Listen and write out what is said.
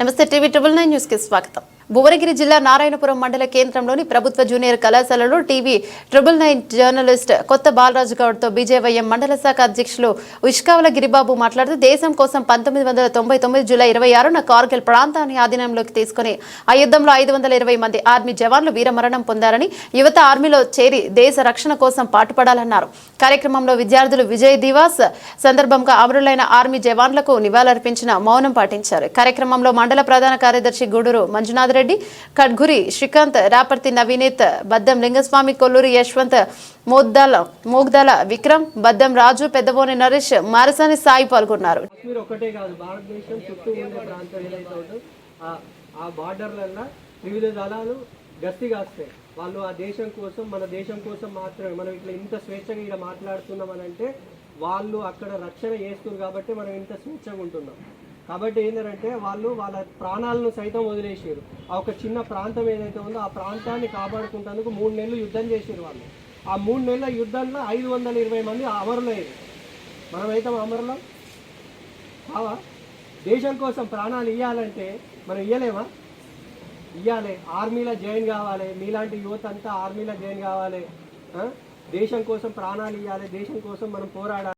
నమస్తే TV triple nine న్యూస్కి స్వాగతం భువనగిరి జిల్లా నారాయణపురం మండల కేంద్రంలోని ప్రభుత్వ జూనియర్ కళాశాలలో టీవీ ట్రిబుల్ నైన్ జర్నలిస్ట్ కొత్త బాలరాజు గౌడ్తో బీజేవైఎం మండల శాఖ అధ్యక్షులు ఉష్కావల గిరిబాబు మాట్లాడుతూ దేశం కోసం పంతొమ్మిది వందల తొంభై తొమ్మిది జూలై ఇరవై ఆరున కార్గిల్ ప్రాంతాన్ని ఆధీనంలోకి తీసుకుని ఆ యుద్ధంలో ఐదు వందల ఇరవై మంది ఆర్మీ జవాన్లు వీరమరణం పొందారని యువత ఆర్మీలో చేరి దేశ రక్షణ కోసం పాటుపడాలన్నారు. కార్యక్రమంలో విద్యార్థులు విజయ్ దివాస్ సందర్భంగా అమరులైన ఆర్మీ జవాన్లకు నివాళులర్పించిన మౌనం పాటించారు. కార్యక్రమంలో మండల ప్రధాన కార్యదర్శి గూడూరు మంజునాథ్ రెడ్డి కడ్గురి శ్రీకాంత్ రాపర్తి నవీనేత్ బద్దం లింగస్వామి కొల్లూరి యశ్వంత్ మోద్దాల మోగ్దాల విక్రమ్ బద్దం రాజు పెద్దబోని నరేష్ మారసాని సాయి పాల్గొన్నారు. ఆ- బార్డర్లల్లో వివిధ దళాలు గస్తీ కాస్తాయి. వాళ్ళు ఆ దేశం కోసం మన దేశం కోసం మాత్రమే మనం ఇట్లా ఇంత స్వేచ్ఛగా ఇక్కడ మాట్లాడుతున్నాం అని అంటే వాళ్ళు అక్కడ రక్షణ చేస్తున్నారు కాబట్టి మనం ఇంత స్వేచ్ఛగా ఉంటున్నాం. కాబట్టి ఏంటంటే వాళ్ళు వాళ్ళ ప్రాణాలను సైతం వదిలేసారు ఆ ఒక చిన్న ప్రాంతం ఏదైతే ఉందో ఆ ప్రాంతాన్ని కాపాడుకుంటేందుకు మూడు నెలలు యుద్ధం చేసారు వాళ్ళు. ఆ మూడు నెలల యుద్ధంలో ఐదు వందల ఇరవై మంది అమరులయ్యారు మనమైతే అమరులం? కావా? దేశం కోసం ప్రాణాలు ఇవ్వాలంటే మనం ఇవ్వలేమా ఇవ్వాలి ఆర్మీలో జాయిన్ కావాలి. మీలాంటి యువత అంతా ఆర్మీలో జాయిన్ కావాలి. దేశం కోసం ప్రాణాలు ఇవ్వాలి దేశం కోసం మనం పోరాడాలి.